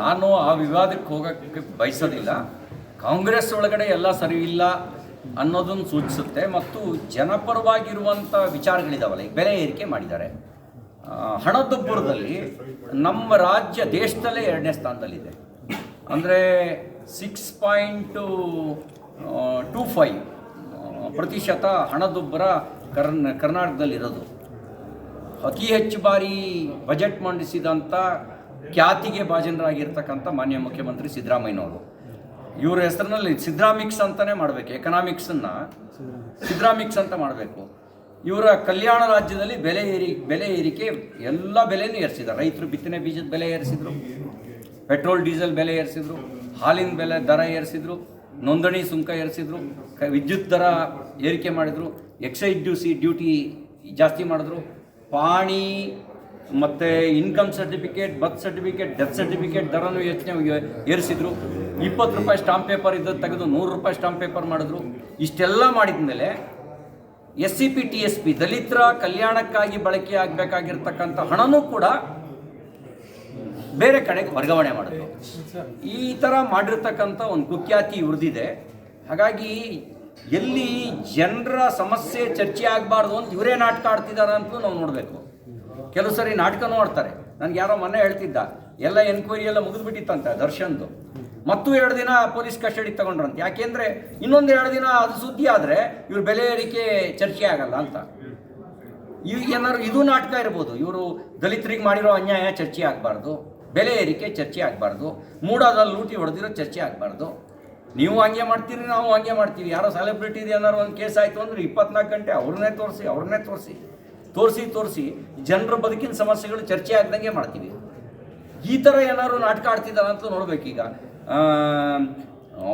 ನಾನು ಆ ವಿವಾದಕ್ಕೆ ಹೋಗೋಕ್ಕೆ ಬಯಸೋದಿಲ್ಲ. ಕಾಂಗ್ರೆಸ್ ಒಳಗಡೆ ಎಲ್ಲ ಸರಿ ಇಲ್ಲ ಅನ್ನೋದನ್ನು ಸೂಚಿಸುತ್ತೆ ಮತ್ತು ಜನಪರವಾಗಿರುವಂಥ ವಿಚಾರಗಳಿದಾವಲ್ಲ, ಈಗ ಬೆಲೆ ಏರಿಕೆ ಮಾಡಿದ್ದಾರೆ. ಹಣದುಬ್ಬರದಲ್ಲಿ ನಮ್ಮ ರಾಜ್ಯ ದೇಶದಲ್ಲೇ ಎರಡನೇ ಸ್ಥಾನದಲ್ಲಿದೆ. ಅಂದರೆ ಸಿಕ್ಸ್ ಪಾಯಿಂಟು ಟೂ ಫೈವ್ ಪ್ರತಿಶತ ಹಣದುಬ್ಬರ ಕರ್ನ, ಕರ್ನಾಟಕದಲ್ಲಿರೋದು. ಅತಿ ಹೆಚ್ಚು ಬಾರಿ ಬಜೆಟ್ ಮಂಡಿಸಿದಂಥ ಖ್ಯಾತಿಗೆ ಭಾಜನರಾಗಿರ್ತಕ್ಕಂಥ ಮಾನ್ಯ ಮುಖ್ಯಮಂತ್ರಿ ಸಿದ್ದರಾಮಯ್ಯನವರು. ಇವರ ಹೆಸರಿನಲ್ಲಿ ಸಿದ್ದರಾಮಿಕ್ಸ್ ಅಂತಲೇ ಮಾಡಬೇಕು ಎಕನಾಮಿಕ್ಸನ್ನು ಸಿದ್ದರಾಮಿಕ್ಸ್ ಅಂತ ಮಾಡಬೇಕು. ಇವರ ಕಲ್ಯಾಣ ರಾಜ್ಯದಲ್ಲಿ ಬೆಲೆ ಏರಿ, ಬೆಲೆ ಏರಿಕೆ, ಎಲ್ಲ ಬೆಲೆನೂ ಏರಿಸಿದ್ದಾರೆ. ರೈತರು ಬಿತ್ತನೆ ಬೀಜದ ಬೆಲೆ ಏರಿಸಿದ್ರು, ಪೆಟ್ರೋಲ್, ಡೀಸೆಲ್ ಬೆಲೆ ಏರಿಸಿದ್ರು, ಹಾಲಿನ ಬೆಲೆ ದರ ಏರಿಸಿದ್ರು, ನೋಂದಣಿ ಸುಂಕ ಏರಿಸಿದ್ರು ವಿದ್ಯುತ್ ದರ ಏರಿಕೆ ಮಾಡಿದರು ಎಕ್ಸೈಸ್ ಡ್ಯೂಸಿ ಡ್ಯೂಟಿ ಜಾಸ್ತಿ ಮಾಡಿದ್ರು, ಪಾಣಿ ಮತ್ತು income certificate birth certificate death certificate ದರನೂ ಯೋಚನೆ ಏರಿಸಿದ್ರು. ಇಪ್ಪತ್ತು ರೂಪಾಯಿ ಸ್ಟಾಂಪ್ ಪೇಪರ್ ಇದ್ದದ್ದು ತೆಗೆದು ನೂರು ರೂಪಾಯಿ ಸ್ಟಾಂಪ್ ಪೇಪರ್ ಮಾಡಿದ್ರು. ಇಷ್ಟೆಲ್ಲ ಮಾಡಿದ ಮೇಲೆ S C P T S P ದಲಿತರ ಕಲ್ಯಾಣಕ್ಕಾಗಿ ಬಳಕೆ ಆಗಬೇಕಾಗಿರ್ತಕ್ಕಂಥ ಹಣನೂ ಕೂಡ ಬೇರೆ ಕಡೆಗೆ ವರ್ಗಾವಣೆ ಮಾಡಿದ್ರು. ಈ ಥರ ಮಾಡಿರ್ತಕ್ಕಂಥ ಒಂದು ಕುಖ್ಯಾತಿ ಉಳಿದಿದೆ ಹಾಗಾಗಿ ಎಲ್ಲಿ ಜನರ ಸಮಸ್ಯೆ ಚರ್ಚೆ ಆಗಬಾರ್ದು ಅಂತ ಇವರೇ ನಾಟಕ ಆಡ್ತಿದ್ದಾರೆ ಅಂತ ನಾವು ನೋಡಬೇಕು. ಕೆಲವು ಸರಿ ನಾಟಕನೂ ಆಡ್ತಾರೆ. ನನಗೆ ಯಾರೋ ಮೊನ್ನೆ ಹೇಳ್ತಿದ್ದ, ಎಲ್ಲ ಎನ್ಕ್ವೈರಿ ಎಲ್ಲ ಮುಗಿದ್ಬಿಟ್ಟಿತ್ತಂತೆ ದರ್ಶನ್ದು. ಮತ್ತು ಎರಡು ದಿನ ಪೊಲೀಸ್ ಕಸ್ಟಡಿ ತಗೊಂಡ್ರಂತೆ. ಯಾಕೆಂದ್ರೆ ಇನ್ನೊಂದು ಎರಡು ದಿನ ಅದು ಸುದ್ದಿ ಆದರೆ ಇವ್ರ ಬೆಲೆ ಏರಿಕೆ ಚರ್ಚೆ ಆಗಲ್ಲ ಅಂತ. ಈಗ ಏನಾದ್ರು ಇದು ನಾಟಕ ಇರ್ಬೋದು. ಇವರು ದಲಿತರಿಗೆ ಮಾಡಿರೋ ಅನ್ಯಾಯ ಚರ್ಚೆ ಆಗಬಾರ್ದು, ಬೆಲೆ ಏರಿಕೆ ಚರ್ಚೆ ಆಗಬಾರ್ದು ಮೂಡಾದಲ್ಲಿ ಲೂಟಿ ಹೊಡೆದಿರೋ ಚರ್ಚೆ ಆಗಬಾರ್ದು. ನೀವು ಹಂಗೆ ಮಾಡ್ತೀರಿ, ನಾವು ಹಂಗೆ ಮಾಡ್ತೀವಿ. ಯಾರೋ ಸೆಲೆಬ್ರಿಟಿ ಏನಾದ್ರು ಒಂದು ಕೇಸ್ ಆಯಿತು ಅಂದ್ರೆ ಇಪ್ಪತ್ನಾಲ್ಕು ಗಂಟೆ ಅವ್ರನ್ನೇ ತೋರಿಸಿ ಅವ್ರನ್ನೇ ತೋರಿಸಿ. ತೋರಿಸಿ ತೋರಿಸಿ ಜನರ ಬದುಕಿನ ಸಮಸ್ಯೆಗಳು ಚರ್ಚೆ ಆಗ್ದಂಗೆ ಮಾಡ್ತೀವಿ. ಈ ಥರ ಏನಾದ್ರು ನಾಟಕ ಆಡ್ತಿದ್ದಾರೆ ಅಂತ ನೋಡ್ಬೇಕೀಗ.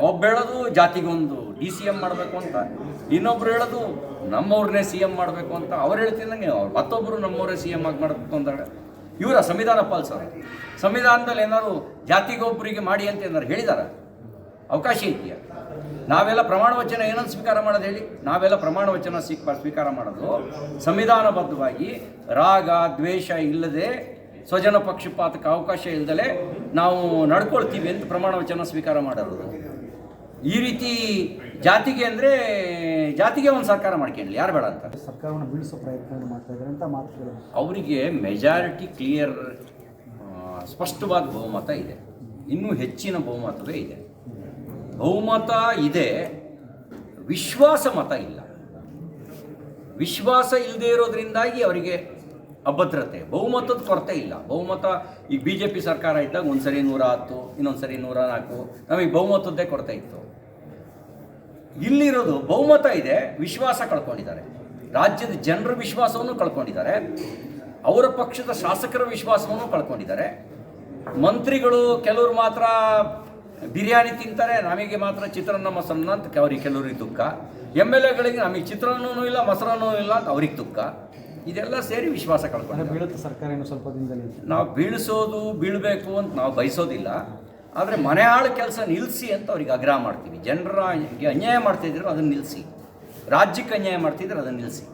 ಒಬ್ಬ ಹೇಳೋದು ಜಾತಿಗೊಂದು, ಡಿ ಸಿ ಎಂ ಮಾಡಬೇಕು ಅಂತ. ಇನ್ನೊಬ್ರು ಹೇಳೋದು ನಮ್ಮವ್ರನ್ನೇ ಸಿ ಎಂ ಮಾಡಬೇಕು ಅಂತ. ಅವ್ರು ಹೇಳ್ತಿದ್ದಂಗೆ ಅವ್ರು. ಮತ್ತೊಬ್ಬರು ನಮ್ಮವರೇ ಸಿ ಎಂ ಆಗಿ ಮಾಡಬೇಕು ಅಂತ ಇವರ ಸಂವಿಧಾನ ಪಾಲಿಸೋರು ಸಂವಿಧಾನದಲ್ಲಿ ಏನಾದ್ರು ಜಾತಿಗೊಬ್ಬರಿಗೆ ಮಾಡಿ ಅಂತ ಏನಾದ್ರು ಹೇಳಿದಾರ? ಅವಕಾಶ ಇದೆಯಾ? ನಾವೆಲ್ಲ ಪ್ರಮಾಣ ವಚನ ಏನನ್ನು ಸ್ವೀಕಾರ ಮಾಡೋದು ಹೇಳಿ? ನಾವೆಲ್ಲ ಪ್ರಮಾಣ ವಚನ ಸ್ವೀಕ ಸ್ವೀಕಾರ ಮಾಡೋದು. ಸಂವಿಧಾನಬದ್ಧವಾಗಿ ರಾಗ ದ್ವೇಷ ಇಲ್ಲದೆ ಸ್ವಜನ ಪಕ್ಷಪಾತಕ್ಕೆ ಅವಕಾಶ ಇಲ್ಲದಲೇ ನಾವು ನಡ್ಕೊಳ್ತೀವಿ ಅಂತ ಪ್ರಮಾಣ ವಚನ ಸ್ವೀಕಾರ ಮಾಡೋದು. ಈ ರೀತಿ ಜಾತಿಗೆ ಅಂದರೆ ಜಾತಿಗೆ ಒಂದು ಸರ್ಕಾರ ಮಾಡ್ಕೊಳ್ಳಿ ಯಾರು ಬೇಡ ಅಂತ? ಸರ್ಕಾರವನ್ನು ಬೀಳಿಸೋ ಪ್ರಯತ್ನ ಮಾಡ್ತಾ ಇದ್ದಾರೆ ಅಂತ ಅವರಿಗೆ ಮೆಜಾರಿಟಿ ಕ್ಲಿಯರ್ ಸ್ಪಷ್ಟವಾದ ಬಹುಮತ ಇದೆ. ಇನ್ನೂ ಹೆಚ್ಚಿನ ಬಹುಮತವೇ ಇದೆ. ಬಹುಮತ ಇದೆ, ವಿಶ್ವಾಸ ಮತ ಇಲ್ಲ. ವಿಶ್ವಾಸ ಇಲ್ಲದೆ ಇರೋದ್ರಿಂದಾಗಿ ಅವರಿಗೆ ಅಭದ್ರತೆ, ಬಹುಮತದ ಕೊರತೆ ಇಲ್ಲ. ಬಹುಮತ ಈಗ ಬಿ ಜೆ ಪಿ ಸರ್ಕಾರ ಇದ್ದಾಗ ಒಂದು ಸರಿ ನೂರ ಹತ್ತು ಇನ್ನೊಂದು ಸರಿ ನೂರ ನಾಲ್ಕು, ನಮಗೆ ಬಹುಮತದ್ದೇ ಕೊರತೆ ಇತ್ತು. ಇಲ್ಲಿರೋದು ಬಹುಮತ ಇದೆ, ವಿಶ್ವಾಸ ಕಳ್ಕೊಂಡಿದ್ದಾರೆ. ರಾಜ್ಯದ ಜನರ ವಿಶ್ವಾಸವನ್ನು ಕಳ್ಕೊಂಡಿದ್ದಾರೆ, ಅವರ ಪಕ್ಷದ ಶಾಸಕರ ವಿಶ್ವಾಸವನ್ನು ಕಳ್ಕೊಂಡಿದ್ದಾರೆ. ಮಂತ್ರಿಗಳು, ಕೆಲವರು ಮಾತ್ರ ಬಿರಿಯಾನಿ ತಿಂತಾರೆ ನಮಗೆ ಮಾತ್ರ ಚಿತ್ರಾನ್ನ ಮೊಸರನ್ನ ಅಂತ ಅವ್ರಿಗೆ ಕೆಲವ್ರಿಗೆ ದುಃಖ ಎಂ ಎಲ್ ಎಗಳಿಗೆ ನಮಗೆ ಚಿತ್ರಾನ್ನೂ ಇಲ್ಲ ಮೊಸರನ್ನೂ ಇಲ್ಲ ಅಂತ ಅವ್ರಿಗೆ ದುಃಖ ಇದೆಲ್ಲ ಸೇರಿ ವಿಶ್ವಾಸ ಕಳ್ಕೊಂಡು ಬೀಳುತ್ತೆ ಸರ್ಕಾರ ಸ್ವಲ್ಪ ದಿನದಲ್ಲಿ? ನಾವು ಬೀಳಿಸೋದು ಬೀಳಬೇಕು ಅಂತ ನಾವು ಬಯಸೋದಿಲ್ಲ. ಆದರೆ ಮನೆ ಆಳು ಕೆಲಸ ನಿಲ್ಲಿಸಿ ಅಂತ ಅವ್ರಿಗೆ ಆಗ್ರಹ ಮಾಡ್ತೀವಿ. ಜನರ ಅನ್ಯಾಯ ಮಾಡ್ತಿದ್ರು ಅದನ್ನು ನಿಲ್ಲಿಸಿ ರಾಜ್ಯಕ್ಕೆ ಅನ್ಯಾಯ ಮಾಡ್ತಿದ್ರು ಅದನ್ನು ನಿಲ್ಲಿಸಿ